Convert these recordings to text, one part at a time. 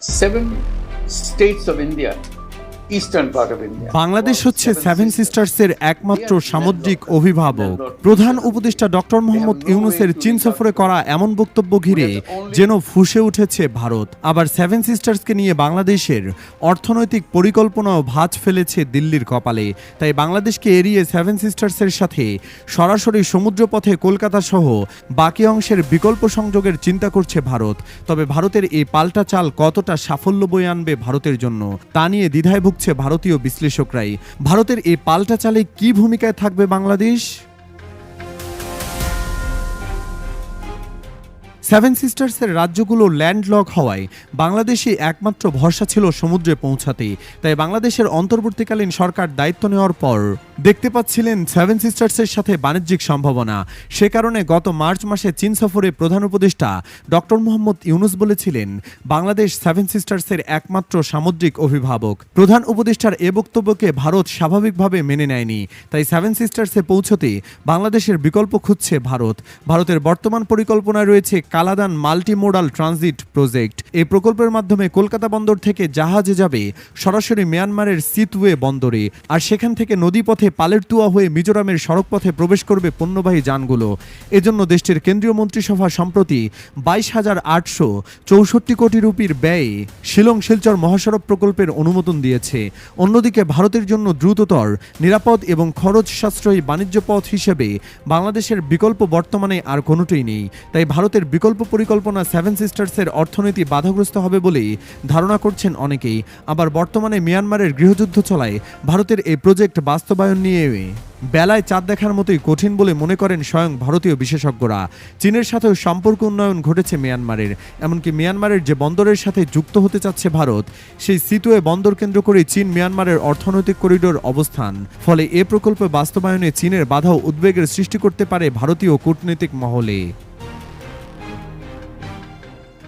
seven states of India, Bangladesh হচ্ছে seven সিস্টার্সের একমাত্র সামুদ্রিক অভিভাবক। প্রধান উপদেষ্টা ডক্টর মোহাম্মদ ইউনুসের চীন সফরে করা এমন বক্তব্য ঘিরে যেন ফুসে উঠেছে ভারত। আবার সেভেন সিস্টার্সকে নিয়ে বাংলাদেশের অর্থনৈতিক পরিকল্পনাও ভাঁজ ফেলেছে দিল্লির কপালে। তাই বাংলাদেশকে এড়িয়ে সেভেন সিস্টার্সের সাথে সরাসরি সমুদ্রপথে কলকাতা সহ বাকি অংশের বিকল্প সংযোগের চিন্তা করছে ভারত। তবে ভারতের এই পাল্টা চাল কতটা সাফল্য বয়ে আনবে ভারতের জন্য, তা নিয়ে দ্বিধায় ভারতীয় বিশ্লেষকরাই। ভারতের এই পাল্টা চালে কি ভূমিকায় থাকবে বাংলাদেশ? সেভেন সিস্টার্সের রাজ্যগুলো ল্যান্ডলক হওয়ায় বাংলাদেশে একমাত্র ভরসা ছিল সমুদ্রে পৌঁছাতে। তাই বাংলাদেশের অন্তর্বর্তীকালীন সরকার দায়িত্ব নেওয়ার পর দেখতে পাচ্ছিলেন সেভেন সিস্টার্সের সাথে বাণিজ্যিক সম্ভাবনা। সে কারণে গত মার্চ মাসে চীন সফরে প্রধান উপদেষ্টা ডক্টর মোহাম্মদ ইউনুস বলেছিলেন, বাংলাদেশ সেভেন সিস্টার্সের একমাত্র সামুদ্রিক অভিভাবক। প্রধান উপদেষ্টার এ বক্তব্যকে ভারত স্বাভাবিকভাবে মেনে নেয়নি। তাই সেভেন সিস্টার্সে পৌঁছতে বাংলাদেশের বিকল্প খুঁজছে ভারত। ভারতের বর্তমান পরিকল্পনায় রয়েছে কালাদান মাল্টিমোডাল ট্রানজিট প্রজেক্ট। এই প্রকল্পের মাধ্যমে কলকাতা বন্দর থেকে জাহাজে যাবে সরাসরি মিয়ানমারের সিতওয়ে বন্দরে। আর সেখান থেকে নদীপথে পালেরতুয়া হয়ে মিজোরামের সড়কপথে প্রবেশ করবে পণ্যবাহী যানগুলো। এজন্য দেশটির কেন্দ্রীয় মন্ত্রিসভা সম্প্রতি বাইশ হাজার আটশো চৌষট্টি কোটি রুপির ব্যয়ে শিলং শিলচর মহাসড়ক প্রকল্পের অনুমোদন দিয়েছে। অন্যদিকে ভারতের জন্য দ্রুততর, নিরাপদ এবং খরচ সাশ্রয়ী বাণিজ্য পথ হিসেবে বাংলাদেশের বিকল্প বর্তমানে আর কোনোটাই নেই। তাই ভারতের বিকল্প পরিকল্পনা সেভেন সিস্টার্সের অর্থনীতি বাধাগ্রস্ত হবে বলেই ধারণা করছেন অনেকেই। আবার বর্তমানে মিয়ানমারের গৃহযুদ্ধ চলায় ভারতের এই প্রজেক্ট বাস্তবায়ন নিয়ে বেলায় চাঁদ দেখার মতোই কঠিন বলে মনে করেন স্বয়ং ভারতীয় বিশেষজ্ঞরা। চীনের সাথেও সম্পর্ক উন্নয়ন ঘটেছে মিয়ানমারের। এমনকি মিয়ানমারের যে বন্দরের সাথে যুক্ত হতে চাচ্ছে ভারত, সেই সিতুয়ে বন্দর কেন্দ্র করে চীন মিয়ানমারের অর্থনৈতিক করিডোর অবস্থান। ফলে এ প্রকল্প বাস্তবায়নে চীনের বাধা উদ্বেগের সৃষ্টি করতে পারে ভারতীয় কূটনৈতিক মহলে।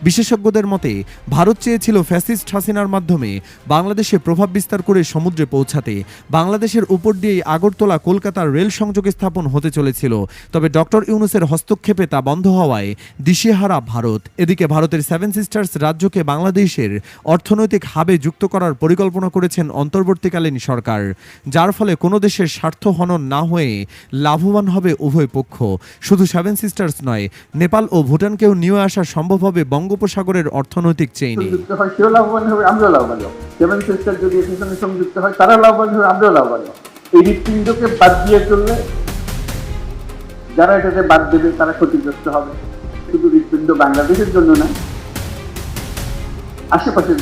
বিশেষজ্ঞদের মতে, ভারত চেয়েছিল ফ্যাসিস্ট হাসিনার মাধ্যমে বাংলাদেশে প্রভাব বিস্তার করে সমুদ্রে পৌঁছাতে। বাংলাদেশের উপর দিয়েই আগরতলা, কলকাতার রেল সংযোগ স্থাপন হতে চলেছিল। তবে ডক্টর ইউনুসের হস্তক্ষেপে তা বন্ধ হওয়ায় দিশেহারা ভারত। এদিকে ভারতের সেভেন সিস্টার্স রাজ্যকে বাংলাদেশের অর্থনৈতিক হাবে যুক্ত করার পরিকল্পনা করেছেন অন্তর্বর্তীকালীন সরকার। যার ফলে কোনো দেশের স্বার্থ হনন না হয়ে লাভবান হবে উভয় পক্ষ। শুধু সেভেন সিস্টার্স নয়, নেপাল ও ভুটানকেও নিয়ে আসা সম্ভব হবে বঙ্গোপসাগরের অর্থনৈতিক চেইনে তারা লাভবান হবে, আমরাও লাভবান বাদ যারা এটাতে বাদ দেবে, তারা ক্ষতিগ্রস্ত হবে। শুধু হৃৎপিণ্ড বাংলাদেশের জন্য না, আশেপাশের